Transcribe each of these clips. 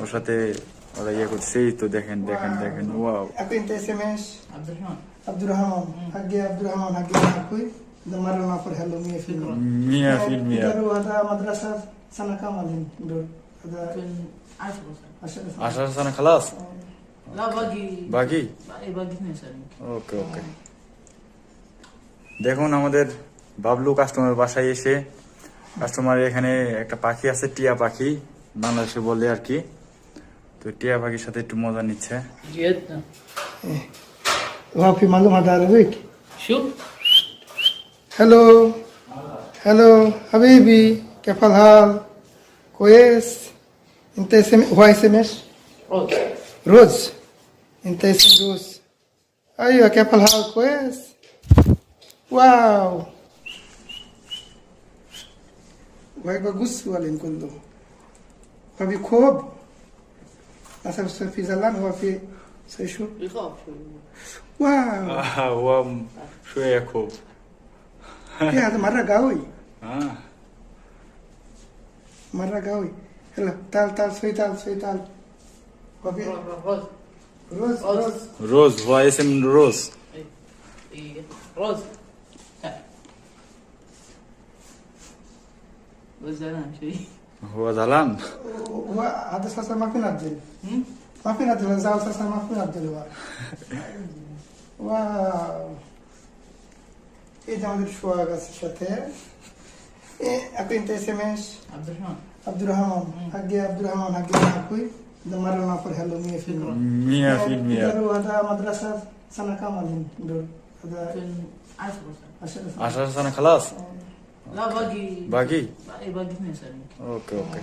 ওর সাথে ওরা ইয়ে করছে এই তো দেখেন দেখেন দেখেন wow Aku inte sms. Abdurrahman. Abdurrahman. Hagi Abdurrahman. Hagi aku. The Marana for hello me film. Mia feel Mia Baru ada madrasah sana kamalin. Dur. Ada Kun عشرة سنة. asyik আসার সানা খালাস لا باقي বাকি باقي باقي اثنين سنة ওকে ওকে দেখুন আমাদের বাবলু কাস্টমার বাসায় এসে কাস্টমার এখানে একটা পাখি আছে টিয়া পাখি বাংলাদেশে বলে আর কি তো টিয়া পাখির সাথে একটু মজা নিচ্ছে جد وها في معلومة هذا عربيك شو؟ هلو هلو حبيبي كيف الحال كويس انت اسم هو اسمش روز روز انت اسم روز ايوه كيف الحال كويس واو وهيبقى قص ولا كله فبي كوب مثلا في زلان هو في شو يخاف واو. آه وام شو يا يعقوب إيه، هذا مرة قوي. آه. مرة قوي. يلا تعال تعال سوي تعال سوي تعال. وفي روز. روز روز. روز. هو اسم روز. إيه. إيه، روز. شوي. هو زعلان هو هذا سلسلة ما فينا نبدل ما فينا نبدل زعل سلسلة ما فينا نبدل هو و إذا عندك شو أغاس شتاء أكو أنت سمعش عبد الرحمن. عبد الرحمن. هكذا عبد الرحمن حقي حقي ده مرة ما في هلو مية في مية في هو هذا مدرسة سنة كاملة. دول هذا عشر سنة. خلاص. বাকি ওকে ওকে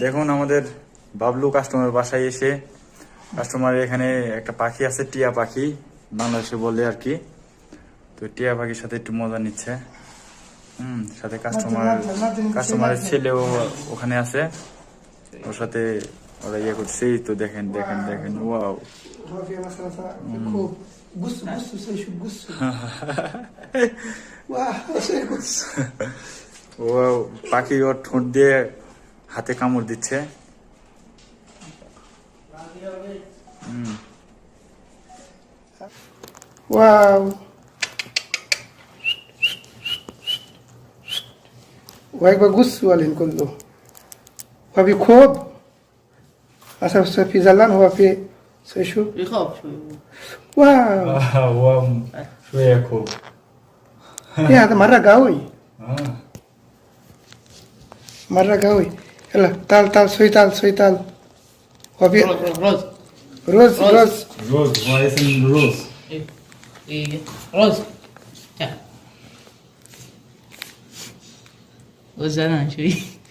দেখুন আমাদের বাবলু কাস্টমার বাসায় এসে কাস্টমার এখানে একটা পাখি আছে টিয়া পাখি। বাংলাদেশে বলে আর কি। তো টিয়া পাখির সাথে একটু মজা নিচ্ছে। হুম সাথে কাস্টমার কাস্টমারের ছেলেও ওখানে আছে। ওর সাথে ওরা ইয়ে করছে এই তো দেখেন দেখেন দেখেন ওয়াও هو في مثلا في كوب قص قص زي شو قص واه شيء قص ও পাখি ওর ঠোঁট দিয়ে হাতে কামড় দিচ্ছে হুম واو وهيبقى قص ولا كله وفي سأفزلان هو في سيشو يخاف شوي واو واو شوية يكو ايه هذا مرة قوي مرة قوي يلا تعال تعال سوي تعال سوي تعال هو في روز روز روز روز ما اسم روز روز روز زلان شوي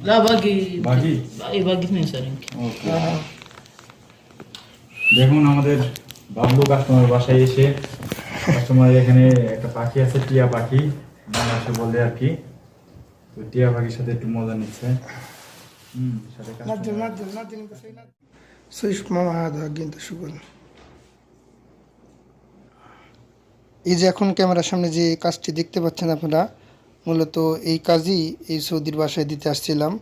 لا باقي باقي؟ باقي باقي اثنين سنة يمكن ওকে দেখুন আমাদের বাবলু কাস্টমার বাসায় এসে কাস্টমার এখানে একটা পাখি আছে টিয়া পাখি বাংলাদেশে বলে আর কি তো টিয়া পাখির সাথে একটু মজা নিচ্ছে হুম সাথে نزل customer- نزل نزل انت شوي نزل سوي شوف ماما هذا حقي انت شغل এই যে এখন ক্যামেরার সামনে যে কাজটি দেখতে পাচ্ছেন আপনারা মূলত এই কাজই এই সৌদির বাসায় দিতে আসছিলাম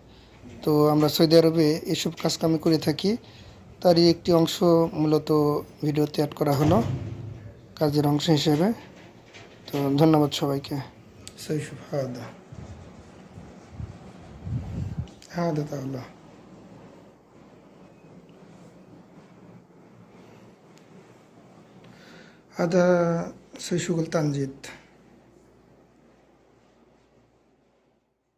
তো আমরা সৌদি আরবে এসব কাজ কামে করে থাকি তারই একটি অংশ মূলত ভিডিওতে অ্যাড করা হলো কাজের অংশ হিসেবে তো ধন্যবাদ সবাইকে সৈশুফ হাদা هذا তাহলে هذا سوي شغل تنجيد